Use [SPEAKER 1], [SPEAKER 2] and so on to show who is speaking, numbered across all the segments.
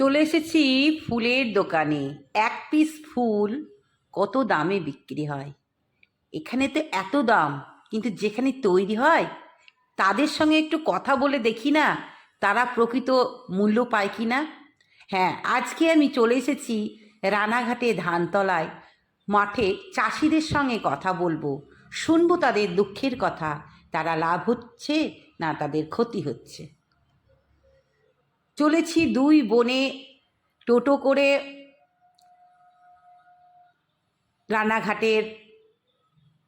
[SPEAKER 1] চলে এসেছি ফুলের দোকানে। এক পিস ফুল কত দামে বিক্রি হয়? এখানে তো এত দাম, কিন্তু যেখানে তৈরি হয়, তাদের সঙ্গে একটু কথা বলে দেখি না, তারা প্রকৃত মূল্য পায় কি না? হ্যাঁ আজকে আমি চলে এসেছি রানাঘাটে ধানতলায়। মাঠে চাষিদের সঙ্গে কথা বলব। শুনব তাদের দুঃখের কথা, তারা লাভ হচ্ছে না তাদের ক্ষতি হচ্ছে। চলেছি দুই বোনে টোটো করে রানাঘাটের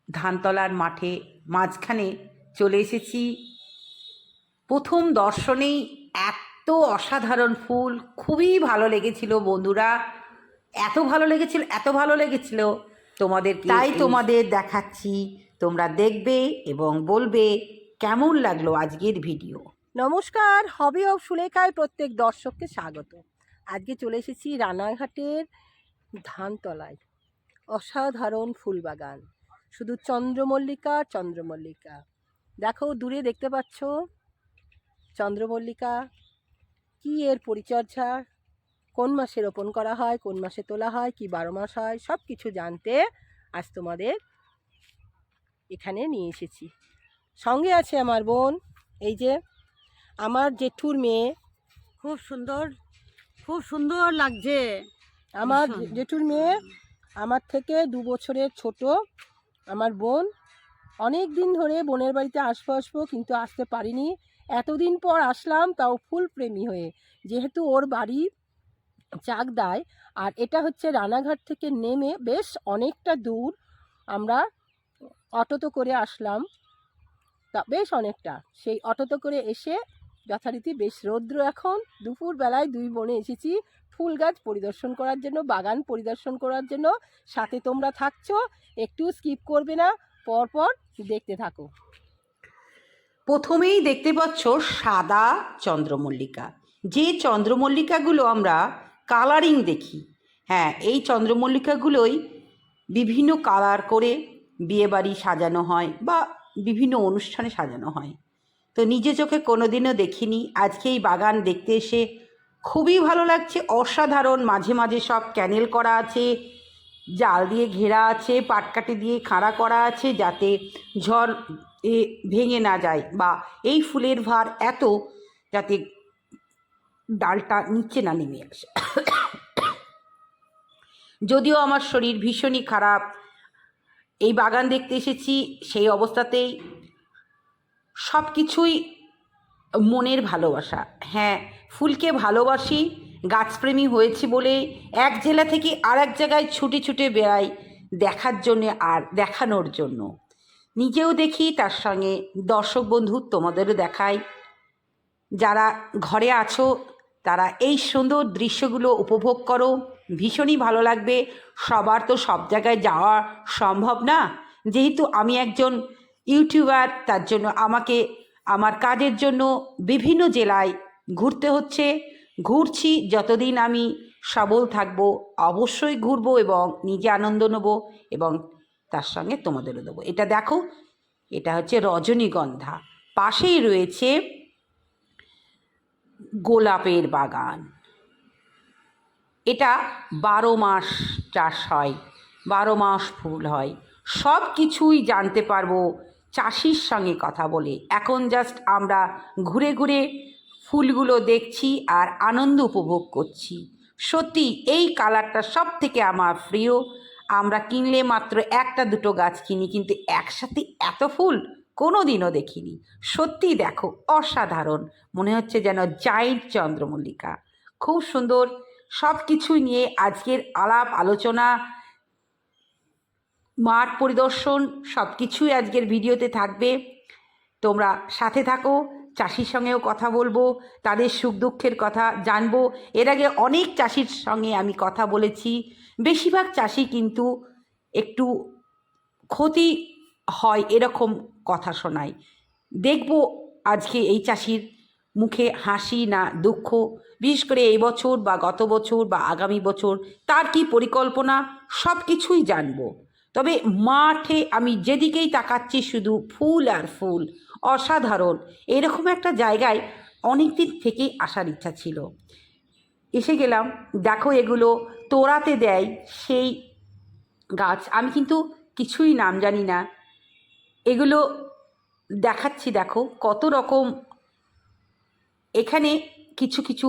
[SPEAKER 1] ধানতলার মাঠে মাঝখানে চলে এসেছি। প্রথম দর্শনেই এত অসাধারণ ফুল খুবই ভালো লেগেছিল বন্ধুরা। এত ভালো লেগেছিল এত ভালো লেগেছিল। তোমাদের তাই তোমাদের দেখাচ্ছি তোমরা দেখবে এবং বলবে কেমন লাগল আজকের ভিডিও।
[SPEAKER 2] নমস্কার, হবি অফ সুলেখায় প্রত্যেক দর্শককে স্বাগত। আজকে চলে এসেছি রানাঘাটের ধানতলায়। অসাধারণ ফুলবাগান শুধু চন্দ্রমল্লিকা চন্দ্রমল্লিকা। দেখো, দূরে দেখতে পাচ্ছ? চন্দ্রমল্লিকা। কি এর পরিচর্যা? কোন মাসে রোপণ করা হয়, কোন মাসে তোলা হয়, কি বারো মাস হয় সব কিছু জানতে আজ তোমাদের এখানে নিয়ে এসেছি। সঙ্গে আছে আমার বোন, এই যে আমার জেঠুর মেয়ে।
[SPEAKER 3] খুব সুন্দর খুব সুন্দর লাগছে।
[SPEAKER 2] আমার জেঠুর মেয়ে আমার থেকে দু বছরের ছোট আমার বোন। অনেক দিন ধরে বোনের বাড়িতে আসব আসব কিন্তু আসতে পারিনি। এতদিন পর আসলাম তাও ফুল প্রেমী হয়ে। যেহেতু ওর বাড়ি চাকদায় আর এটা হচ্ছে রানাঘাট থেকে নেমে বেশ অনেকটা দূর আমরা অটোতে করে আসলাম। তা বেশ অনেকটা। সেই অটোতে করে এসে যথারীতি বেশ রৌদ্র এখন। দুপুর বেলায় দুই বোনে এসেছি ফুল গাছ পরিদর্শন করার জন্য, বাগান পরিদর্শন করার জন্য। সাথে তোমরা থাকছো, একটু স্কিপ করবে না, পরপর দেখতে থাকো।
[SPEAKER 1] প্রথমেই দেখতে পাচ্ছ সাদা চন্দ্রমল্লিকা। যে চন্দ্রমল্লিকাগুলো আমরা কালারিং দেখি হ্যাঁ এই চন্দ্রমল্লিকাগুলোই বিভিন্ন কালার করে বিয়েবাড়ি সাজানো হয় বা বিভিন্ন অনুষ্ঠানে সাজানো হয়। তো নিজে চোখে কোনোদিনও দেখিনি। আজকে এই বাগান দেখতে এসে খুবই ভালো লাগছে। অসাধারণ মাঝে মাঝে সব ক্যানেল করা আছে, জাল দিয়ে ঘেরা আছে, পাটকাঠি দিয়ে খাড়া করা আছে যাতে ঝড় এ ভেঙে না যায় বা এই ফুলের ভার এত যাতে ডালটা নিচে না নেমে আসে। যদিও আমার শরীর ভীষণই খারাপ, এই বাগান দেখতে এসেছি সেই অবস্থাতেই সব কিছুই মনের ভালোবাসা। হ্যাঁ ফুলকে ভালোবাসি, গাছপ্রেমী হয়েছি বলে এক জেলা থেকে আর এক জায়গায় ছুটে ছুটে বেড়াই দেখার জন্যে আর দেখানোর জন্য। নিজেও দেখি তার সঙ্গে দর্শক বন্ধু তোমাদেরও দেখাই। যারা ঘরে আছো, তারা এই সুন্দর দৃশ্যগুলো উপভোগ করো। ভীষণই ভালো লাগবে। সবার তো সব জায়গায় যাওয়া সম্ভব না। যেহেতু আমি একজন ইউটিউবার, তার জন্য আমাকে, আমার কাজের জন্য বিভিন্ন জেলায় ঘুরতে হচ্ছে। ঘুরছি, যতদিন আমি সবল থাকব, অবশ্যই ঘুরবো এবং নিজে আনন্দ নেব এবং তার সঙ্গে তোমাদেরও দেবো। এটা দেখো, এটা হচ্ছে রজনীগন্ধা। পাশেই রয়েছে গোলাপের বাগান। এটা বারো মাস চাষ হয়, বারো মাস ফুল হয়। সব কিছুই জানতে পারব চাষির সঙ্গে কথা বলে। এখন জাস্ট আমরা ঘুরে ঘুরে ফুলগুলো দেখছি আর আনন্দ উপভোগ করছি। সত্যি, এই কালারটা সব থেকে আমার প্রিয়। আমরা কিনলে মাত্র একটা দুটো গাছ কিনি, কিন্তু একসাথে এত ফুল কোনো দিনও দেখিনি। সত্যি দেখো, অসাধারণ। মনে হচ্ছে যেন জাইন্ট চন্দ্রমল্লিকা। খুব সুন্দর। সব কিছুই নিয়ে আজকের আলাপ আলোচনা মাঠ পরিদর্শন সব কিছুই আজকের ভিডিওতে থাকবে। তোমরা সাথে থাকো, চাষির সঙ্গেও কথা বলব, তাদের সুখ দুঃখের কথা জানব। এর আগে অনেক চাষির সঙ্গে আমি কথা বলেছি। বেশিরভাগ চাষি কিন্তু একটু ক্ষতি হয় এরকম কথা শোনায়। দেখব আজকে এই চাষির মুখে হাসি না দুঃখ, বিশেষ করে এই বছর বা গত বছর বা আগামী বছর তার কি পরিকল্পনা সব কিছুই জানব। তবে মাঠে আমি যেদিকেই তাকাচ্ছি শুধু ফুল আর ফুল, অসাধারণ। এরকম একটা জায়গায় অনেক দিন থেকেই আসার ইচ্ছা ছিল। এসে গেলাম, দেখো এগুলো তোড়াতে দেয় সেই গাছ। আমি কিন্তু কিছুই নাম জানি না। এগুলো দেখাচ্ছি, দেখো কত রকম। এখানে কিছু কিছু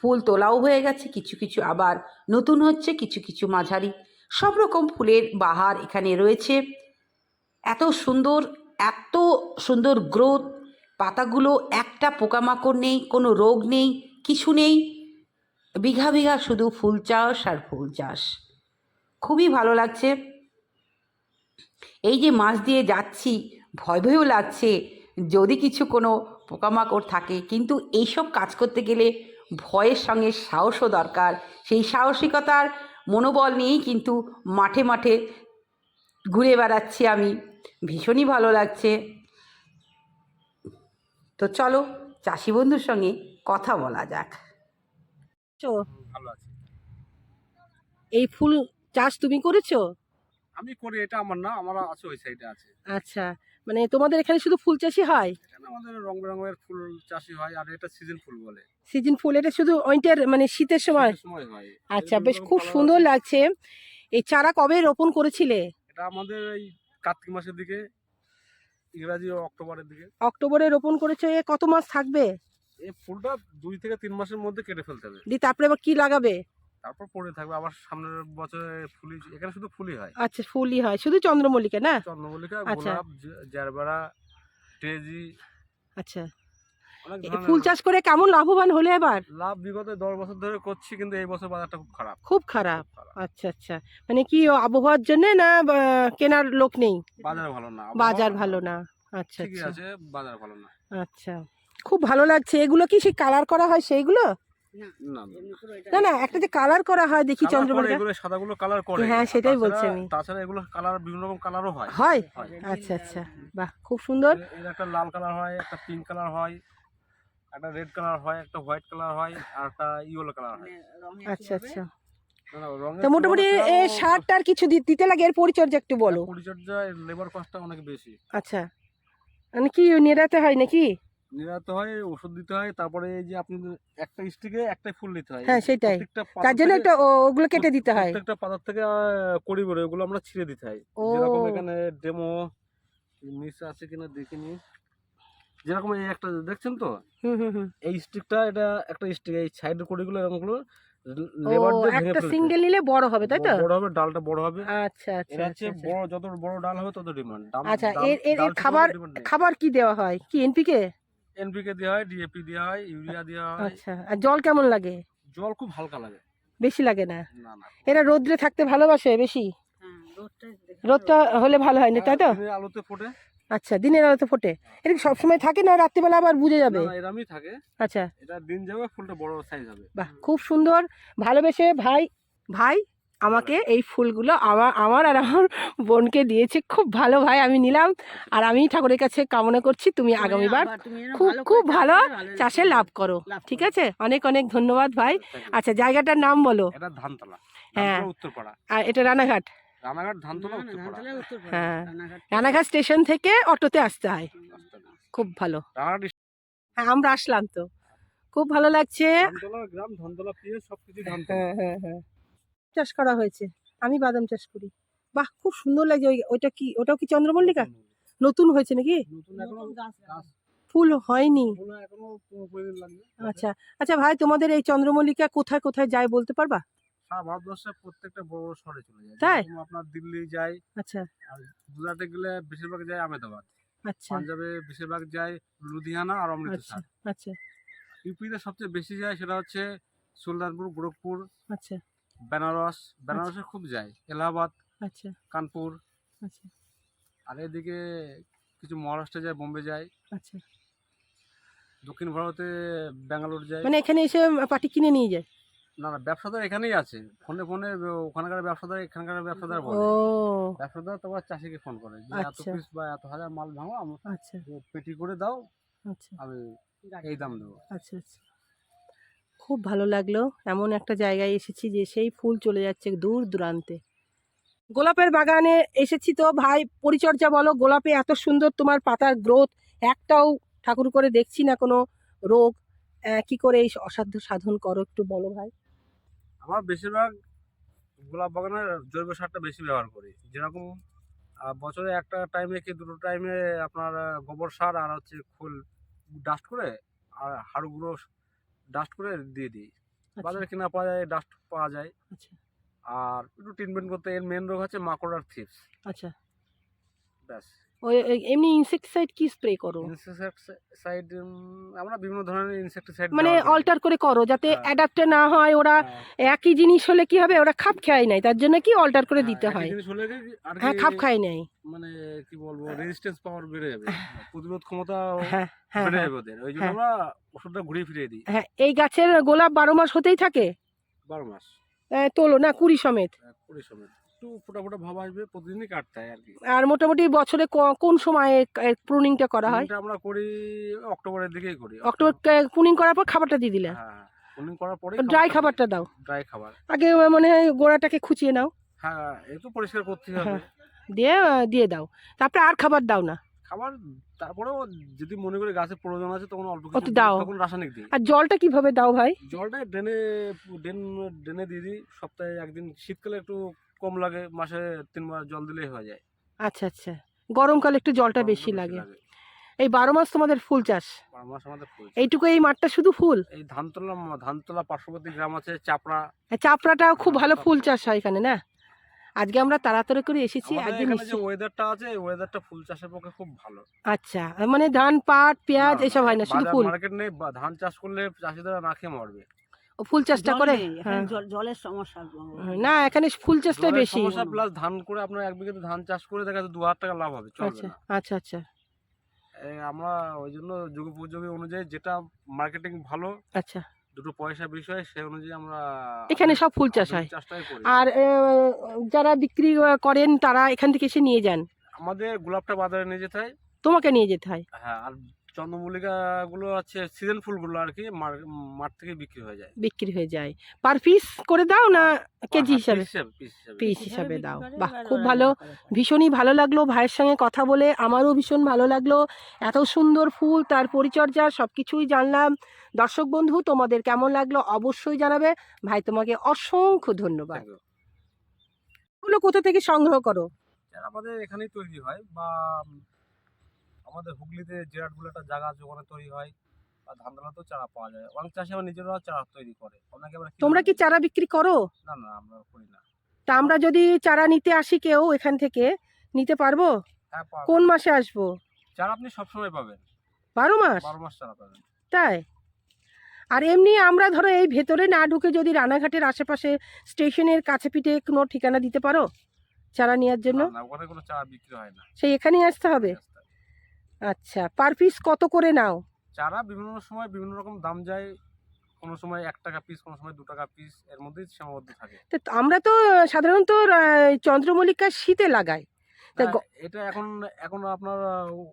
[SPEAKER 1] ফুল তোলাও হয়ে গেছে, কিছু কিছু আবার নতুন হচ্ছে, কিছু কিছু মাঝারি। সব রকম ফুলের বাহার এখানে রয়েছে। এত সুন্দর এত সুন্দর গ্রোথ। পাতাগুলো একটা পোকামাকড় নেই, কোনো রোগ নেই, কিছু নেই। বিঘা বিঘা শুধু ফুল চাষ আর ফুল চাষ। খুবই ভালো লাগছে। এই যে মাছ দিয়ে যাচ্ছি, ভয় ভয়ও লাগছে যদি কিছু কোনো পোকামাকড় থাকে। কিন্তু এইসব কাজ করতে গেলে ভয়ের সঙ্গে সাহসও দরকার। সেই সাহসিকতার মনোবল নিয়েই কিন্তু মাঠে মাঠে ঘুরে বেড়াচ্ছি আমি। ভীষণই ভালো লাগছে। তো চলো চাষি বন্ধুর সঙ্গে কথা বলা যাক।
[SPEAKER 2] তো
[SPEAKER 4] ভালো আছি।
[SPEAKER 2] এই ফুল চাষ তুমি করেছ?
[SPEAKER 4] আমি করি এটা আমার না আমার আছে ওই সাইডে আছে।
[SPEAKER 2] আচ্ছা মানে তোমাদের এখানে শুধু ফুল চাষই হয়?
[SPEAKER 4] আমাদের রং বেরঙের ফুল চাষি হয় আর এটা সিজন ফুল বলে।
[SPEAKER 2] সিজন ফুল এটা শুধু উইন্টার মানে শীতের সময়?
[SPEAKER 4] সময় হয়।
[SPEAKER 2] আচ্ছা বেশ খুব সুন্দর লাগছে। এই চারা কবে রোপণ করেছিলে?
[SPEAKER 4] এটা আমাদের এই কার্তিক মাসের দিকে ইংরাজি অক্টোবরের দিকে।
[SPEAKER 2] অক্টোবরে রোপণ করেছ এ কত মাস থাকবে?
[SPEAKER 4] এই ফুলটা দুই থেকে তিন মাসের মধ্যে কেটে ফেলতে হবে।
[SPEAKER 2] দিয়ে তারপরে আবার কি লাগাবে?
[SPEAKER 4] তারপর পড়ে থাকবে আবার সামনের বছরে ফুলি এখানে শুধু ফুলই হয়।
[SPEAKER 2] আচ্ছা ফুলই হয় শুধু চন্দ্রমল্লিকা না?
[SPEAKER 4] চন্দ্রমল্লিকা
[SPEAKER 2] আচ্ছা।
[SPEAKER 4] গোলাপ জারবেরা টেজি
[SPEAKER 2] আচ্ছা। ফুল চাষ করে কেমন লাভবান হলে এবার?
[SPEAKER 4] লাভ বিগত দশ বছর ধরে করছি কিন্তু এই বছর বাজারটা খুব খারাপ।
[SPEAKER 2] খুব খারাপ? আচ্ছা আচ্ছা। মানে কি আবহাওয়ার জন্য না কেনার লোক নেই?
[SPEAKER 4] বাজার ভালো না
[SPEAKER 2] বাজার ভালো না। আচ্ছা আচ্ছা।
[SPEAKER 4] বাজার ভালো না।
[SPEAKER 2] আচ্ছা। খুব ভালো লাগছে। এগুলো কি সেই কালার করা হয় সেইগুলো?
[SPEAKER 4] না না।
[SPEAKER 2] একটা যে কালার করা হয় দেখি চন্দ্রমল্লিকা
[SPEAKER 4] এগুলো সাদাগুলো কালার করে।
[SPEAKER 2] হ্যাঁ, সেটাই বলছি আমি।
[SPEAKER 4] তাছাড়া এগুলো কালার বিভিন্ন রকম কালারও হয়।
[SPEAKER 2] হয়?
[SPEAKER 4] হয়।
[SPEAKER 2] আচ্ছা আচ্ছা। বাহ খুব সুন্দর।
[SPEAKER 4] এর- একটা লাল কালার হয় একটা পিঙ্ক কালার হয় একটা রেড কালার হয় একটা হোয়াইট কালার হয় আর একটা ইয়েলো কালার হয়।
[SPEAKER 2] আচ্ছা আচ্ছা।
[SPEAKER 4] না,
[SPEAKER 2] তো মোটামুটি
[SPEAKER 4] তুলনায়
[SPEAKER 2] এ
[SPEAKER 4] তাও
[SPEAKER 2] সার টার কিছু দিতে লাগে এর পরিচর্যা একটু বলো।
[SPEAKER 4] পরিচর্যা লেবার কস্টটা অনেক বেশি।
[SPEAKER 2] আচ্ছা। মানে কি নিরাতে হয় নাকি?
[SPEAKER 4] নিরাতে হয় ওষুধ দিতে হয় তারপরে এই যে আপনি একটা স্টিকে একটাই ফুল নিতে হয়।
[SPEAKER 2] হ্যাঁ, সেটাই। তার জন্য একটা ওগুলো কেটে দিতে হয়।
[SPEAKER 4] প্রত্যেকটা পাতার থেকে কড়ি বেরোয় ওগুলো আমরা ছিঁড়ে দিতে হয়। যেরকম এখানে ডেমো মিস আছে কিনা দেখিনি। যেরকম এই একটা দেখছেন তো? এই স্টিকটা এটা একটা স্টিক এই সাইডের কড়িগুলো দিয়ে ভেঙে
[SPEAKER 2] একটা সিঙ্গেল নিলে বড় হবে তাই তো?
[SPEAKER 4] বড় হবে ডালটা বড় হবে।
[SPEAKER 2] আচ্ছা আচ্ছা
[SPEAKER 4] এটা হচ্ছে
[SPEAKER 2] আচ্ছা, আচ্ছা।
[SPEAKER 4] বড় যত বড় ডাল হবে তত ডিমান্ড।
[SPEAKER 2] আচ্ছা এর এর এর খাবার খাবার কি দেওয়া হয়? কি এনপিকে
[SPEAKER 4] এনপিকে দেওয়া হয় ডিএপি দেওয়া হয় ইউরিয়া দেওয়া হয়।
[SPEAKER 2] আচ্ছা আর জল কেমন লাগে?
[SPEAKER 4] জল খুব হালকা লাগে।
[SPEAKER 2] বেশি লাগে না?
[SPEAKER 4] না না।
[SPEAKER 2] এরা রোদ্রে থাকতে ভালোবাসে বেশি? রোদটা হলে ভালো হয় না তাই তো?
[SPEAKER 4] হ্যাঁ, আলোতে ফোটে।
[SPEAKER 2] আচ্ছা দিনের আলোতে ফোটে। এটা কি সবসময় থাকে না রাত্রিবেলা আবার বুঝে যাবে?
[SPEAKER 4] না, থাকে।
[SPEAKER 2] আচ্ছা।
[SPEAKER 4] এটা দিন যাবে ফুলটা বড় সাইজ হবে।
[SPEAKER 2] বাহ খুব সুন্দর। ভালোবেসে ভাই ভাই আমাকে এই ফুলগুলো আমার আমার আর আমার বোনকে দিয়েছে। খুব ভালো ভাই আমি নিলাম। আর আমি ঠাকুরের কাছে কামনা করছি তুমি আগামীবার খুব খুব ভালো চাষে লাভ করো। ঠিক আছে? অনেক অনেক ধন্যবাদ ভাই। আচ্ছা জায়গাটার নাম বলো।
[SPEAKER 4] এটা
[SPEAKER 2] হ্যাঁ। আর এটা রানাঘাট।
[SPEAKER 4] রানাঘাট ধানতলা
[SPEAKER 2] হ্যাঁ। রানাঘাট। স্টেশন থেকে অটোতে আসতে হয়। খুব ভালো। হ্যাঁ আমরা আসলাম তো। খুব ভালো লাগছে।
[SPEAKER 4] গ্রাম ধানতলা সবকিছু
[SPEAKER 2] হ্যাঁ হ্যাঁ হ্যাঁ। চাষ করা হয়েছে। আমি বাদাম চাষ করি। বাহ খুব সুন্দর লাগছে ওই ওইটা কি ওটাও কি চন্দ্রমল্লিকা? নতুন হয়েছে নাকি? ফুল হয়নি। আচ্ছা আচ্ছা ভাই তোমাদের এই চন্দ্রমল্লিকা কোথায় কোথায় যায় বলতে পারবা?
[SPEAKER 4] সারা প্রত্যেকটা বড় বড় শহরে চলে যায়।
[SPEAKER 2] তাই?
[SPEAKER 4] আপনার দিল্লি যায়
[SPEAKER 2] আচ্ছা।
[SPEAKER 4] আর গুজরাটে গেলে বেশিরভাগ যায় আহমেদাবাদ।
[SPEAKER 2] আচ্ছা।
[SPEAKER 4] পাঞ্জাবে বেশিরভাগ যায় লুধিয়ানা আর
[SPEAKER 2] আচ্ছা
[SPEAKER 4] অমৃতসর
[SPEAKER 2] আচ্ছা।
[SPEAKER 4] ইউপিতে সবচেয়ে বেশি যায় সেটা হচ্ছে সুলতানপুর গোরখপুর
[SPEAKER 2] আচ্ছা।
[SPEAKER 4] বেনারস বেনারসে খুব যায়। এলাহাবাদ
[SPEAKER 2] আচ্ছা।
[SPEAKER 4] কানপুর।
[SPEAKER 2] আচ্ছা।
[SPEAKER 4] আর এদিকে কিছু মহারাষ্ট্রে যায় বোম্বে যায়।
[SPEAKER 2] আচ্ছা।
[SPEAKER 4] দক্ষিণ ভারতে ব্যাঙ্গালোর যায়।
[SPEAKER 2] মানে এখানে এসে পাটি কিনে নিয়ে যায়?
[SPEAKER 4] না না ব্যবসাদার এখানেই আছে। ফোনে ফোনে ওখানকার ব্যবসাদার এখানকার ব্যবসাদার বলে।
[SPEAKER 2] ও।
[SPEAKER 4] ব্যবসাদার তোমার চাষিকে ফোন করে যে এত
[SPEAKER 2] আচ্ছা।
[SPEAKER 4] পিস বা এত হাজার মাল ভাঙো আমি
[SPEAKER 2] আচ্ছা।
[SPEAKER 4] পেটি করে দাও
[SPEAKER 2] আচ্ছা।
[SPEAKER 4] আমি এই দাম দেবো।
[SPEAKER 2] আচ্ছা আচ্ছা। খুব ভালো লাগল। এমন একটা জায়গায় এসেছি যে সেই ফুল চলে যাচ্ছে দূর দূরান্তে। গোলাপের বাগানে এসেছি তো, ভাই, পরিচর্যা বলো, গোলাপে এত সুন্দর তোমার পাতার গ্রোথ। একটাও ঠাকুর করে দেখছি না কোনো রোগ। কি করে এই অসাধ্য সাধন করো একটু বলো ভাই।
[SPEAKER 4] আমার বেশিরভাগ গোলাপ বাগানের জৈব সারটা বেশি ব্যবহার করি। যেরকম বছরে একটা টাইমে কি দুটো টাইমে আপনার গোবর সার আর হচ্ছে খোল ডাস্ট করে, আর হাড় গুঁড়ো ডাস্ট করে দিয়ে দিই। বাজারে কেনা পাওয়া যায় ডাস্ট পাওয়া যায়।
[SPEAKER 2] আচ্ছা।
[SPEAKER 4] আর একটু ট্রিটমেন্ট করতে এর মেন রোগ হচ্ছে মাকড় আর থিপস
[SPEAKER 2] আচ্ছা।
[SPEAKER 4] ব্যাস।
[SPEAKER 2] ওই এমনি ইনসেক্টিসাইড কি স্প্রে করো?
[SPEAKER 4] ইনসেকটিসাইড আমরা বিভিন্ন ধরনের ইনসেকটিসাইড
[SPEAKER 2] মানে অল্টার করে। করো যাতে
[SPEAKER 4] হ্যাঁ।
[SPEAKER 2] অ্যাডাপ্টে না হয় ওরা একই জিনিস হলে কি হবে? ওরা খাপ খায় নাই তার জন্য কি অল্টার করে দিতে হয়?
[SPEAKER 4] কি আর
[SPEAKER 2] হ্যাঁ খাপ খায় নাই
[SPEAKER 4] মানে কি বলব রেজিস্ট্যান্স পাওয়ার বেড়ে যাবে। প্রতিরোধ ক্ষমতা
[SPEAKER 2] হ্যাঁ হ্যাঁ
[SPEAKER 4] বেড়ে
[SPEAKER 2] হ্যাঁ।
[SPEAKER 4] যাবে ওদের। ওই জন্য
[SPEAKER 2] হ্যাঁ।
[SPEAKER 4] আমরা ওষুধটা ঘুরিয়ে ফিরিয়ে দিই।
[SPEAKER 2] হ্যাঁ এই গাছের গোলাপ বারো মাস হতেই থাকে?
[SPEAKER 4] বারো মাস।
[SPEAKER 2] তোলো না কুড়ি সমেত?
[SPEAKER 4] কুড়ি সময় একটু ফোটা ফোটা ভাব আসবে প্রতিদিনই কাটতে হয় আর কি
[SPEAKER 2] আর মোটামুটি বছরে ক- কোন সময়ে প্রুনিংটা করা হয়?
[SPEAKER 4] এটা আমরা করি অক্টোবরের দিকেই করি
[SPEAKER 2] অক্টোবর। প্রুনিং করার পর খাবারটা দিয়ে দিলে?
[SPEAKER 4] হ্যাঁ পুনিং করার পরে
[SPEAKER 2] ড্রাই খাবারটা দাও।
[SPEAKER 4] ড্রাই খাবার।
[SPEAKER 2] আগে মনে হয় গোড়াটাকে খুঁচিয়ে নাও।
[SPEAKER 4] হ্যাঁ একটু পরিষ্কার করতে হবে।
[SPEAKER 2] হ্যাঁ। দিয়ে আহ, দিয়ে দাও। তারপরে আর খাবার দাও না।
[SPEAKER 4] খাবার তারপরেও যদি মনে করি গাছের প্রয়োজন আছে তখন অল্প কিছু
[SPEAKER 2] দাও।
[SPEAKER 4] তখন রাসায়নিক দিই।
[SPEAKER 2] আর জলটা কীভাবে দাও ভাই?
[SPEAKER 4] জলটা ড্রেনে ড্রেন ড্রেনে দিয়ে দিই। সপ্তাহে একদিন শীতকালে একটু কম লাগে মাসে তিনবার জল দিলেই হয়ে যায়।
[SPEAKER 2] আচ্ছা আচ্ছা। গরমকালে একটু জলটা বেশি লাগে। এই বারো মাস তোমাদের ফুল চাষ?
[SPEAKER 4] বারো মাস আমাদের ফুল
[SPEAKER 2] এইটুকু এই মাঠটা শুধু ফুল?
[SPEAKER 4] এই ধানতলা ধানতলা পার্শ্ববর্তী গ্রাম আছে চাপড়া।
[SPEAKER 2] চাপড়াটাও খুব ভালো ফুল চাষ হয় এখানে না? আজকে আমরা তাড়াতাড়ি করে এসেছি একদিন
[SPEAKER 4] যে ওয়েদারটা আছে এই ওয়েদারটা ফুল চাষের পক্ষে খুব ভালো।
[SPEAKER 2] আচ্ছা মানে ধান পাট পেঁয়াজ এসব হয় না শুধু ফুল?
[SPEAKER 4] মার্কেট নেই ধান চাষ করলে চাষিরা না খেয়ে মরবে।
[SPEAKER 2] ফুল চাষটা করে?
[SPEAKER 3] এখানে
[SPEAKER 2] হ্যাঁ।
[SPEAKER 3] জলের সমস্যা
[SPEAKER 2] না এখানে ফুল চাষটাই বেশি।
[SPEAKER 4] সমস্যা প্লাস ধান করে আপনার এক বিঘাতে ধান চাষ করে দেখা যাচ্ছে দু হাজার টাকা লাভ হবে
[SPEAKER 2] আচ্ছা আচ্ছা আচ্ছা।
[SPEAKER 4] আমরা ওই জন্য যুগোপযোগী অনুযায়ী যেটা মার্কেটিং ভালো
[SPEAKER 2] আচ্ছা।
[SPEAKER 4] দুটো পয়সা বিষয় সেই অনুযায়ী আমরা
[SPEAKER 2] এখানে সব ফুল চাষ হয়। আর যারা বিক্রি করেন তারা এখান থেকে এসে নিয়ে যান।
[SPEAKER 4] আমাদের গোলাপটা বাজারে নিয়ে যেতে হয়।
[SPEAKER 2] তোমাকে নিয়ে যেতে হয়?
[SPEAKER 4] হ্যাঁ আর চন্দ্রমল্লিকা গুলো আছে সিজন ফুলগুলো আর কি মাঠ থেকে বিক্রি হয়ে যায়।
[SPEAKER 2] বিক্রি হয়ে যায়। পার পিস করে দাও না কেজি
[SPEAKER 4] হ্যাঁ, হিসাবে।
[SPEAKER 2] পিস হিসাবে দাও। বাহ খুব ভালো। ভীষণই ভালো লাগল ভাইয়ের সঙ্গে কথা বলে। আমারও ভীষণ ভালো লাগল। এত সুন্দর ফুল তার পরিচর্যা সব কিছুই জানলাম। দর্শক বন্ধু তোমাদের কেমন লাগল অবশ্যই জানাবে। ভাই তোমাকে অসংখ্য ধন্যবাদ। এগুলো কোথা থেকে সংগ্রহ করো?
[SPEAKER 4] আমাদের এখানেই তৈরি হয় বা আমাদের হুগলিতে জেরাট বলে একটা জায়গা আছে ওখানে তৈরি হয় আর ধানতলাতেও চারা পাওয়া যায়। অনেক চাষি আবার নিজেরাও চারা তৈরি করে। অনেকে আবার
[SPEAKER 2] তোমরা কি চারা বিক্রি করো?
[SPEAKER 4] না না আমরা করি না।
[SPEAKER 2] তা আমরা যদি চারা নিতে আসি কেউ এখান থেকে নিতে পারব?
[SPEAKER 4] হ্যাঁ পাওয়া
[SPEAKER 2] কোন মাসে আসব?
[SPEAKER 4] চারা আপনি সবসময় পাবেন।
[SPEAKER 2] বারো মাস?
[SPEAKER 4] বারো মাস চারা পাবেন।
[SPEAKER 2] তাই? আর এমনি আমরা ধরো এই ভেতরে না ঢুকে যদি রানাঘাটের আশেপাশে স্টেশনের কাছে পিঠে কোনো ঠিকানা দিতে পারো? চারা নেওয়ার জন্য?
[SPEAKER 4] না, না ওখানে কোনো চারা বিক্রি হয় না।
[SPEAKER 2] সেই এখানেই আসতে হবে। আচ্ছা পার পিস কত করে নাও?
[SPEAKER 4] চারা বিভিন্ন সময় বিভিন্ন রকম দাম যায়। কোনো সময় এক টাকা পিস কোনো সময় দু টাকা পিস এর মধ্যেই সীমাবদ্ধ থাকে।
[SPEAKER 2] তো আমরা তো সাধারণত চন্দ্রমল্লিকা শীতে লাগাই। গ-
[SPEAKER 4] এটা এখন এখন আপনার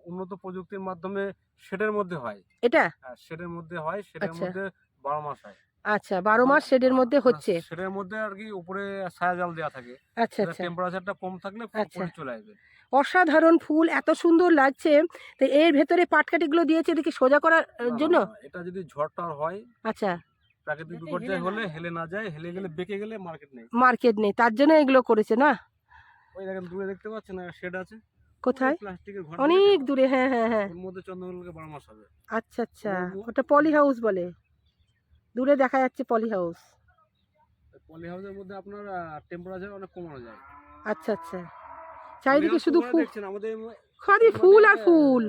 [SPEAKER 4] উন্নত প্রযুক্তির মাধ্যমে শেডের মধ্যে হয়।
[SPEAKER 2] এটা?
[SPEAKER 4] শেডের মধ্যে হয় শেডের
[SPEAKER 2] আচ্ছা।
[SPEAKER 4] মধ্যে বারো মাস হয়।
[SPEAKER 2] আচ্ছা বারো মাস শেডের মধ্যে হচ্ছে।
[SPEAKER 4] শেডের মধ্যে আর কি উপরে ছায়া জাল দেওয়া থাকে।
[SPEAKER 2] আচ্ছা আচ্ছা।
[SPEAKER 4] টেম্পারেচারটা কম থাকলে
[SPEAKER 2] আচ্ছা।
[SPEAKER 4] চলে আসবে।
[SPEAKER 2] অসাধারণ ফুল এত সুন্দর লাগছে। তো এর ভেতরে পাটকাঠিগুলো দিয়েছে এদিকে সোজা করার জন্য?
[SPEAKER 4] এটা যদি ঝড় টড় হয়
[SPEAKER 2] আচ্ছা।
[SPEAKER 4] প্রাকৃতিক বিপর্যয়
[SPEAKER 3] হলে
[SPEAKER 4] হেলে না যায় হেলে গেলে বেঁকে গেলে মার্কেট নেই।
[SPEAKER 2] মার্কেট নেই তার জন্য এগুলো করেছে না?
[SPEAKER 4] ওই দেখেন দূরে দেখতে পাচ্ছেন শেড আছে।
[SPEAKER 2] কোথায়?
[SPEAKER 4] প্লাস্টিকের ঘর
[SPEAKER 2] অনেক দূরে হ্যাঁ হ্যাঁ হ্যাঁ।
[SPEAKER 4] ওর মধ্যে চন্দ্রমল্লিকা বারো মাস হবে।
[SPEAKER 2] আচ্ছা আচ্ছা। ওটা পলি হাউস বলে। দূরে দেখা যাচ্ছে পলি হাউস
[SPEAKER 4] পলি হাউসের মধ্যে আপনার টেম্পারেচার অনেক কমানো যায়।
[SPEAKER 2] আচ্ছা আচ্ছা। চারিদিকে শুধু
[SPEAKER 4] ওখানে
[SPEAKER 2] ফুল
[SPEAKER 4] দেখছেন আমাদের
[SPEAKER 2] খালি ফুল আর ফুল।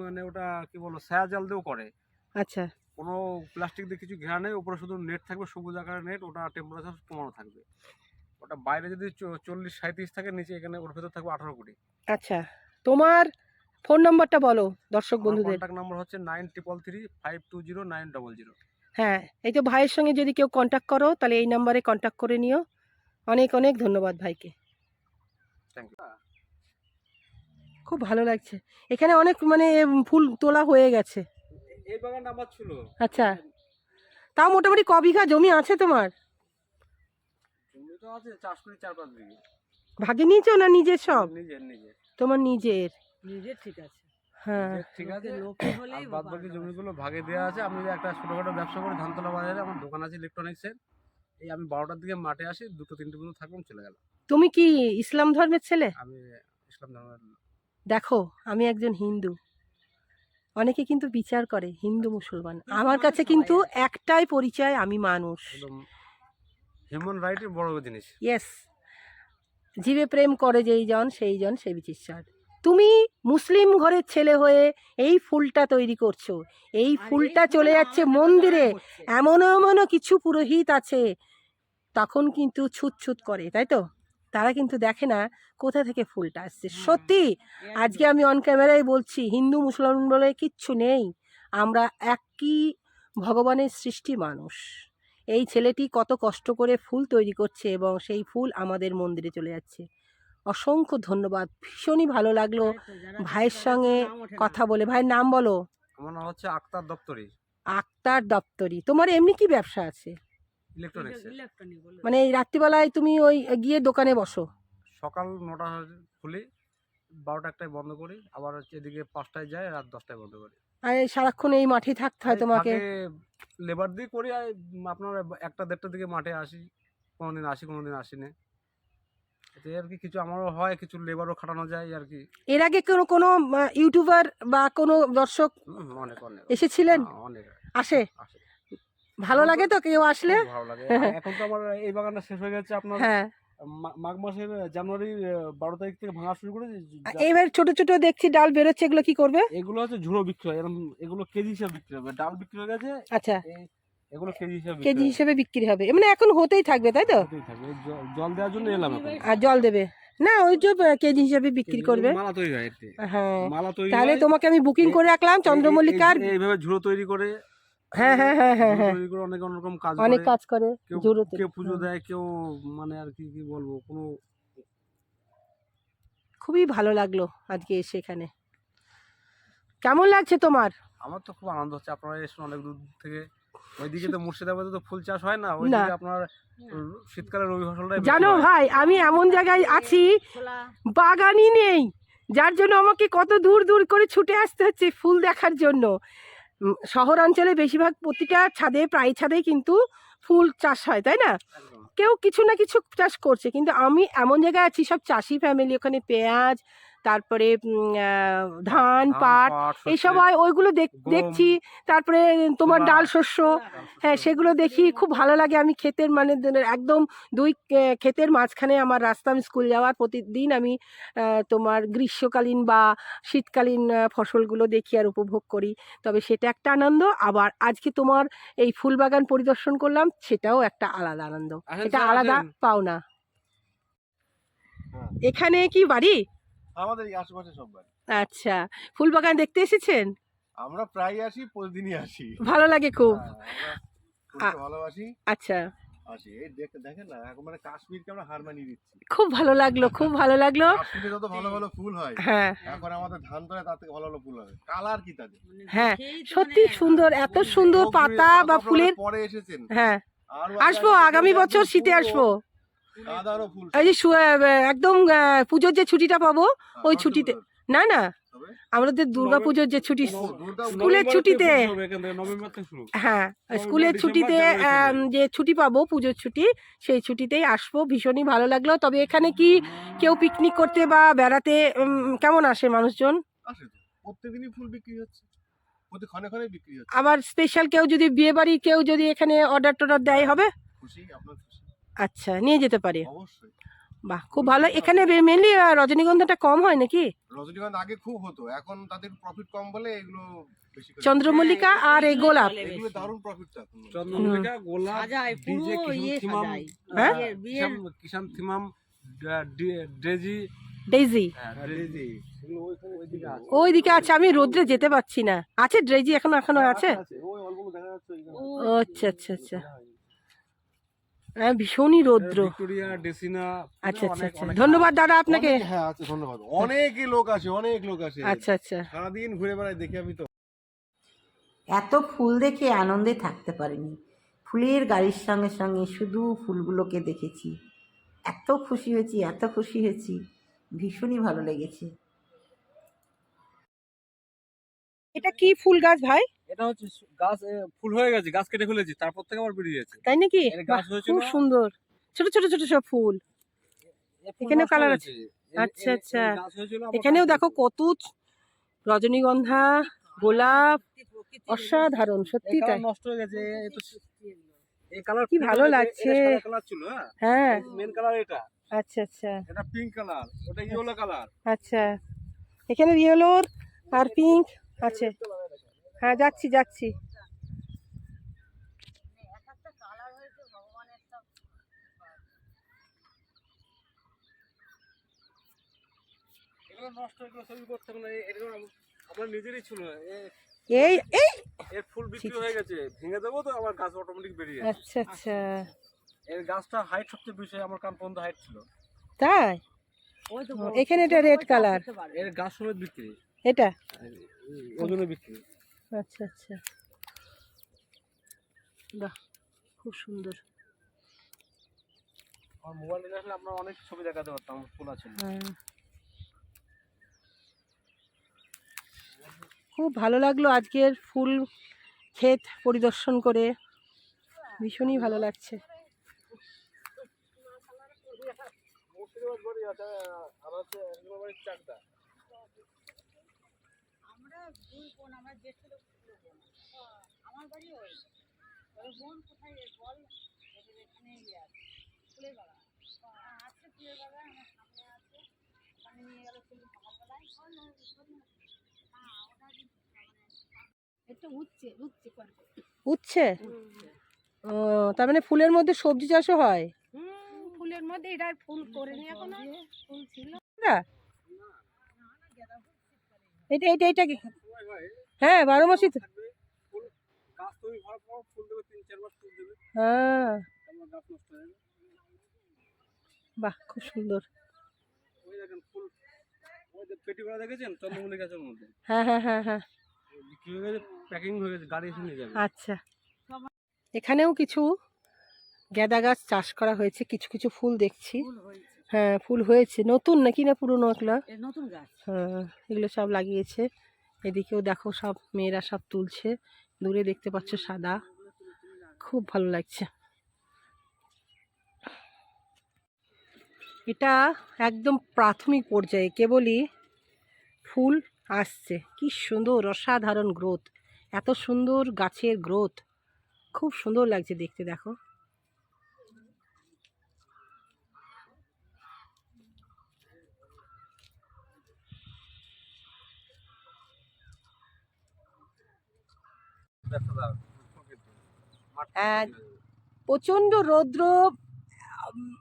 [SPEAKER 4] মানে ওটা কি বলো ছায়া জাল দিয়েও করে।
[SPEAKER 2] আচ্ছা।
[SPEAKER 4] কোনো প্লাস্টিক দিয়ে কিছু ঘেরা নেই উপরে শুধু নেট থাকবে সবুজ আকারের নেট ওটা টেম্পারেচার কমানো থাকবে। ওটা বাইরে যদি চল্লিশ সাঁত্রিশ থাকে নিচে এখানে ওর ভেতর থাকবে আঠারো কোটি
[SPEAKER 2] আচ্ছা। তোমার ফোন নাম্বারটা বলো দর্শক বন্ধুদের।
[SPEAKER 4] কন্ট্যাক্ট নাম্বার হচ্ছে nine triple three five two zero nine double zero
[SPEAKER 2] হ্যাঁ এই তো ভাইয়ের সঙ্গে যদি কেউ কন্ট্যাক্ট করো তাহলে এই নাম্বারে কন্ট্যাক্ট করে নিও। অনেক অনেক ধন্যবাদ ভাইকে।
[SPEAKER 4] থ্যাংক ইউ
[SPEAKER 2] খুব ভালো লাগছে। এখানে অনেক মানে ফুল তোলা হয়ে গেছে।
[SPEAKER 4] এই বাগানটা আমার ছিল।
[SPEAKER 2] আচ্ছা। তাও মোটামুটি ক বিঘা জমি আছে তোমার?
[SPEAKER 4] জমি তো আছে চাষ করি চার পাঁচ বিঘে।
[SPEAKER 2] ভাগে নিয়েছো না নিজের সব?
[SPEAKER 4] নিজের নিজের।
[SPEAKER 2] তোমার নিজের।
[SPEAKER 3] নিজে ঠিক আছে।
[SPEAKER 2] হ্যাঁ।
[SPEAKER 4] ঠিক আছে।
[SPEAKER 3] লোকে হলেই
[SPEAKER 4] বাদ বাকি জমিগুলো ভাগে দেওয়া আছে। আমি যে একটা ছোটোখাটো ব্যবসা করি ধানতলা বাজারে আমার দোকান আছে ইলেকট্রনিক্সের এই আমি বারোটার দিকে মাঠে আসি দুটো তিনটে পর্যন্ত থাকলাম চলে গেলাম।
[SPEAKER 2] তুমি কি ইসলাম ধর্মের ছেলে?
[SPEAKER 4] আমি ইসলাম ধর্মের
[SPEAKER 2] দেখো আমি একজন হিন্দু। অনেকে কিন্তু বিচার করে হিন্দু মুসলমান। আমার কাছে কিন্তু একটাই পরিচয় আমি মানুষ।
[SPEAKER 4] হিউম্যান রাইটের বড় জিনিস।
[SPEAKER 2] ইয়েস জীবে প্রেম করে যেই জন সেই জন সে বিচিশ্বার তুমি মুসলিম ঘরের ছেলে হয়ে এই ফুলটা তৈরি করছ। এই ফুলটা চলে যাচ্ছে মন্দিরে। এমনও এমনও কিছু পুরোহিত আছে। তখন কিন্তু ছুত করে তাই তো? তারা কিন্তু দেখে না কোথা থেকে ফুলটা আসছে। সত্যি আজকে আমি অন ক্যামেরায় বলছি হিন্দু মুসলমান বলে কিচ্ছু নেই। আমরা একই ভগবানের সৃষ্টি মানুষ। এই ছেলেটি কত কষ্ট করে ফুল তৈরি করছে এবং সেই ফুল আমাদের মন্দিরে চলে যাচ্ছে। অসংখ্য ধন্যবাদ। ভীষণই ভালো লাগল ভাইয়ের সঙ্গে কথা বলে। ভাইয়ের নাম বলো।
[SPEAKER 4] আমার নাম হচ্ছে আক্তার দপ্তরি।
[SPEAKER 2] আক্তার দপ্তরি। তোমার এমনি কি ব্যবসা আছে?
[SPEAKER 4] ইলেকট্রনিক্স
[SPEAKER 2] মানে এই রাত্রিবেলায় তুমি ওই গিয়ে দোকানে বসো।
[SPEAKER 4] সকাল নটা খুলি বারোটা একটায় বন্ধ করি আবার হচ্ছে এদিকে পাঁচটায় যায় রাত দশটায় বন্ধ করি।
[SPEAKER 2] আর এই সারাক্ষণ এই মাঠেই থাকতে হয় তোমাকে?
[SPEAKER 4] লেবার দিয়ে করি আর আপনার একটা দেড়টার দিকে মাঠে আসি কোনোদিন আসি কোনোদিন আসি না। এতে আর কি কিছু আমারও হয় কিছু লেবারও খাটানো যায় আর কি।
[SPEAKER 2] এর আগে কোনো কোনো ইউটিউবার বা কোনো দর্শক
[SPEAKER 4] অনেক অনেক।
[SPEAKER 2] এসেছিলেন?
[SPEAKER 4] হ্যাঁ, অনেক।
[SPEAKER 2] আসে?
[SPEAKER 4] আসে।
[SPEAKER 2] ভালো লাগে তো কেউ আসলে?
[SPEAKER 4] ভালো লাগে। এখন তো আমার এই বাগানটা শেষ হয়ে গেছে আপনার।
[SPEAKER 2] হ্যাঁ।
[SPEAKER 4] মাঘ মাসের জানুয়ারি বারো তারিখ থেকে ভাঙা শুরু করে
[SPEAKER 2] আর এইবার ছোট ছোট দেখছি ডাল বেরোচ্ছে এগুলো কি করবে?
[SPEAKER 4] এগুলো হচ্ছে ঝুড়ো বিক্রি হয় এগুলো কেজি হিসাবে বিক্রি হবে। ডাল বিক্রি হয়ে গেছে।
[SPEAKER 2] আচ্ছা।
[SPEAKER 4] এগুলো কেজি হিসাবে
[SPEAKER 2] কেজি হিসেবে বিক্রি হবে। মানে এখন হতেই থাকবে তাই তো?
[SPEAKER 4] জল দেওয়ার জন্য এলাম
[SPEAKER 2] আর জল দেবে। না ওই যে কেজি হিসেবে বিক্রি করবে।
[SPEAKER 4] মালা তৈরি হয়
[SPEAKER 2] হ্যাঁ।
[SPEAKER 4] মালা তৈরি
[SPEAKER 2] তাহলে তোমাকে আমি বুকিং করে রাখলাম চন্দ্রমল্লিকার
[SPEAKER 4] এইভাবে ঝুড়ো তৈরি করে
[SPEAKER 2] হ্যাঁ হ্যাঁ হ্যাঁ হ্যাঁ হ্যাঁ।
[SPEAKER 4] অনেক অনেক রকম কাজ
[SPEAKER 2] অনেক কাজ করে জোরতে
[SPEAKER 4] কেউ পুজো দেয় কেউ মানে আর কি কি বলব কোনো
[SPEAKER 2] খুবই ভালো লাগল আজকে এসে এখানে। কেমন লাগছে তোমার?
[SPEAKER 4] আমার তো খুব আনন্দ হচ্ছে। আপনারা এসে অনেক দূর থেকে। ওইদিকে তো মুর্শিদাবাদে তো ফুল চাষ হয় না ওইদিকে আপনার শীতকালে রবি ফসলটাই
[SPEAKER 2] জানো ভাই আমি এমন জায়গায় আছি বাগানই নেই যার জন্য আমাকে কত দূর দূর করে ছুটে আসতে হচ্ছে ফুল দেখার জন্য। শহর অঞ্চলে বেশিরভাগ প্রতিটা ছাদে প্রায় ছাদেই কিন্তু ফুল চাষ হয় তাই না? কেউ কিছু না কিছু চাষ করছে কিন্তু আমি এমন জায়গায় আছি সব চাষি ফ্যামিলি ওখানে পেঁয়াজ তারপরে ধান পাট এইসব হয় ওইগুলো দেখ- দেখছি। তারপরে তোমার ডাল শস্য হ্যাঁ সেগুলো দেখি খুব ভালো লাগে। আমি ক্ষেতের মানে একদম দুই ক্ষেতের মাঝখানে আমার রাস্তা আমি স্কুল যাওয়ার প্রতিদিন আমি তোমার গ্রীষ্মকালীন বা শীতকালীন ফসলগুলো দেখি আর উপভোগ করি। তবে সেটা একটা আনন্দ। আবার আজকে তোমার এই ফুল বাগান পরিদর্শন করলাম সেটাও একটা আলাদা আনন্দ। এটা আলাদা পাওনা।
[SPEAKER 5] হ্যাঁ।
[SPEAKER 2] এখানে কি বাড়ি?
[SPEAKER 5] আমাদের এই আশেপাশে সব বাড়ি
[SPEAKER 2] আচ্ছা ফুল বাগান দেখতে এসেছেন?
[SPEAKER 5] আমরা প্রায় আসি প্রতিদিনই আসি।
[SPEAKER 2] ভালো লাগে খুব।
[SPEAKER 5] হ্যাঁ, ভালোবাসি।
[SPEAKER 2] আচ্ছা।
[SPEAKER 5] মানে
[SPEAKER 2] খুব ভালো লাগল খুব ভালো লাগল।
[SPEAKER 5] যত ভালো ভালো ফুল হয়
[SPEAKER 2] হ্যাঁ।
[SPEAKER 5] এখন আমাদের ধান তোলে তার থেকে ভালো ভালো ফুল হবে কালার কি তাদের?
[SPEAKER 2] হ্যাঁ সত্যি সুন্দর এত সুন্দর পাতা বা ফুলের
[SPEAKER 5] পরে এসেছেন।
[SPEAKER 2] হ্যাঁ। আসব আগামী বছর শীতে আসব। এই যে একদম পুজোর যে ছুটিটা পাবো
[SPEAKER 5] হ্যাঁ,
[SPEAKER 2] ওই ছুটিতে। না না আমাদের দুর্গা পুজোর যে ছুটি। স্কুলের ছুটিতে
[SPEAKER 4] হবে,
[SPEAKER 2] হ্যাঁ স্কুলের ছুটিতে যে ছুটি পাবো পুজোর ছুটি সেই ছুটিতেই আসব ভীষণই ভালো লাগল। তবে এখানে কি কেউ পিকনিক করতে বা বেড়াতে কেমন আসে মানুষজন?
[SPEAKER 5] প্রত্যেকদিনই ফুল বিক্রি হচ্ছে।
[SPEAKER 2] আবার স্পেশাল কেউ যদি বিয়ে বাড়ি কেউ যদি এখানে অর্ডার টর্ডার দেয় হবে?
[SPEAKER 5] খুশি আপনার খুশি
[SPEAKER 2] আচ্ছা নিয়ে যেতে পারি।
[SPEAKER 5] অবশ্যই।
[SPEAKER 2] বাহ খুব ভালো। এখানে মেনলি রজনীগন্ধাটা কম হয় নাকি?
[SPEAKER 5] রজনীগন্ধা আগে খুব হতো এখন তাদের প্রফিট কম বলে এগুলো
[SPEAKER 2] চন্দ্রমল্লিকা আর এই গোলাপ।
[SPEAKER 5] এগুলো দারুণ প্রফিট
[SPEAKER 4] চন্দ্রমল্লিকা গোলাপ
[SPEAKER 3] সাজায় পুরো ইয়ে সাজায়।
[SPEAKER 2] হ্যাঁ?
[SPEAKER 4] Chrysanthemum daisy. হ্যাঁ, ডেজি। ওইদিকে আছে।
[SPEAKER 2] ওই দিকে আছে। আমি রোদ্রে যেতে পারছি না। আছে ড্রেজি এখনও এখনও আছে?
[SPEAKER 4] ওই অল্পগুলো দেখা যাচ্ছে ওইখানে।
[SPEAKER 2] ও আচ্ছা আচ্ছা আচ্ছা। হ্যাঁ ভীষণই রৌদ্র।
[SPEAKER 4] ভিক্টোরিয়া ডেসিনা
[SPEAKER 2] আচ্ছা আচ্ছা
[SPEAKER 4] অনেক-
[SPEAKER 2] আচ্ছা
[SPEAKER 4] অনেক-
[SPEAKER 2] ধন্যবাদ দাদা আপনাকে।
[SPEAKER 5] অনেক- হ্যাঁ আছে ধন্যবাদ। অনেকই লোক আসে অনেক লোক আসে
[SPEAKER 2] আচ্ছা আচ্ছা।
[SPEAKER 5] সারাদিন ঘুরে বেড়াই দেখি আমি তো
[SPEAKER 1] এত ফুল দেখে আনন্দে থাকতে পারিনি। ফুলের গাড়ির সঙ্গে সঙ্গে শুধু ফুলগুলোকে দেখেছি। এত খুশি হয়েছি এত খুশি হয়েছি। ভীষণই ভালো লেগেছে।
[SPEAKER 2] এটা কি ফুল গাছ ভাই?
[SPEAKER 4] এটা হচ্ছে গাছ ফুল হয়ে গেছে গাছ কেটে ফেলেছি তারপর থেকে আবার বেরিয়েছে
[SPEAKER 2] তাই নাকি?
[SPEAKER 4] গাছ
[SPEAKER 2] খুব সুন্দর। ছোট ছোট ছোট সব ফুল। এখানেও
[SPEAKER 4] হয়ে
[SPEAKER 2] আছে। আচ্ছা, আচ্ছা। এখানেও দেখো। কত রজনীগন্ধা গোলাপ অসাধারণ সত্যি তাই।
[SPEAKER 4] নষ্ট হয়ে গেছে এই কালার
[SPEAKER 2] কি ভালো লাগছে।
[SPEAKER 4] কালার ছিল হ্যাঁ?
[SPEAKER 2] হ্যাঁ।
[SPEAKER 4] মেন কালার এটা।
[SPEAKER 2] আচ্ছা আচ্ছা।
[SPEAKER 4] এটা পিঙ্ক কালার ওটা ইয়েলো কালার
[SPEAKER 2] আচ্ছা। এখানে ইয়েলোর আর পিঙ্ক আছে। হ্যাঁ যাচ্ছি যাচ্ছি। এই এই!
[SPEAKER 4] এর ফুল বিক্রি হয়ে গেছে ভেঙে দেবো তো আমার গাছ অটোমেটিক বেরিয়ে
[SPEAKER 2] আচ্ছা আচ্ছা।
[SPEAKER 4] এর গাছটা হাইট সবচেয়ে বেশি আমার কান পর্যন্ত হাইট ছিল।
[SPEAKER 2] তাই?
[SPEAKER 3] ওই তো
[SPEAKER 2] এখানে এটা
[SPEAKER 3] রেড
[SPEAKER 4] কালারের গাছ সমেত বিক্রি।
[SPEAKER 2] এটা?
[SPEAKER 4] ওজনে বিক্রি।
[SPEAKER 2] আচ্ছা আচ্ছা। বাহ খুব সুন্দর।
[SPEAKER 4] আমার মোবাইল নিয়ে আসলে আপনার অনেক ছবি দেখাতে পারতাম ফুল আছে
[SPEAKER 2] হ্যাঁ। খুব ভালো লাগল আজকের ফুল ক্ষেত পরিদর্শন করে। ভীষণই ভালো লাগছে
[SPEAKER 4] বাড়ি আছে আর হচ্ছে এগুলো বাড়ির চাকদা
[SPEAKER 3] আমরা দুই বোন, আমার জ্যেষ্ঠ লোক আমার বাড়ি ওই। ওই বোন কোথায় বল? এখানে ইয়ে আছে, ফুলের বাগান। আছে ফুলের বাগান, আমার সামনে আছে। ওখানে নিয়ে গেল সকালবেলায়। কিন্তু মানে
[SPEAKER 2] উচ্ছে ও তার মানে ফুলের মধ্যে সবজি চাষও হয়?
[SPEAKER 3] ফুলের মধ্যে এটা ফুল করে নিয়ে এখন। ফুল ছিল।
[SPEAKER 2] না এটা এটা এটা কি? হ্যাঁ বারো মাসই তো। হ্যাঁ। বাহ, খুব সুন্দর। হ্যাঁ হ্যাঁ হ্যাঁ। আচ্ছা। এখানেও কিছু গ্যাদা গাছ চাষ করা হয়েছে, কিছু কিছু ফুল দেখছি। হ্যাঁ ফুল হয়েছে। নতুন নাকি না পুরনো
[SPEAKER 3] একলা? নতুন গাছ।
[SPEAKER 2] হ্যাঁ এগুলো সব লাগিয়েছে। এদিকেও দেখো সব মেয়েরা সব তুলছে। দূরে দেখতে পাচ্ছ সাদা। খুব ভালো লাগছে। এটা একদম প্রাথমিক পর্যায়ে কেবলই ফুল আসছে। কি সুন্দর অসাধারণ গ্রোথ এত সুন্দর গাছের গ্রোথ খুব সুন্দর লাগছে দেখতে দেখো। প্রচণ্ড রৌদ্র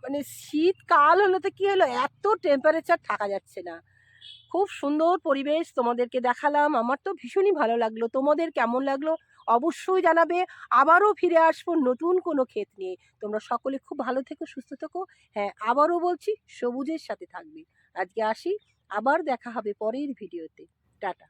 [SPEAKER 2] মানে শীতকাল হলো তো কি হলো, এত টেম্পারেচার থাকা যাচ্ছে না। খুব সুন্দর পরিবেশ তোমাদেরকে দেখালাম, আমার তো ভীষণই ভালো লাগল। তোমাদের কেমন লাগল অবশ্যই জানাবে। আবারও ফিরে আসব নতুন কোনো ক্ষেত নিয়ে। তোমরা সকলে খুব ভালো থেকো, সুস্থ থেকো। হ্যাঁ আবারও বলছি, সবুজের সাথে থাকবে। আজকে আসি, আবার দেখা হবে পরের ভিডিওতে। টাটা।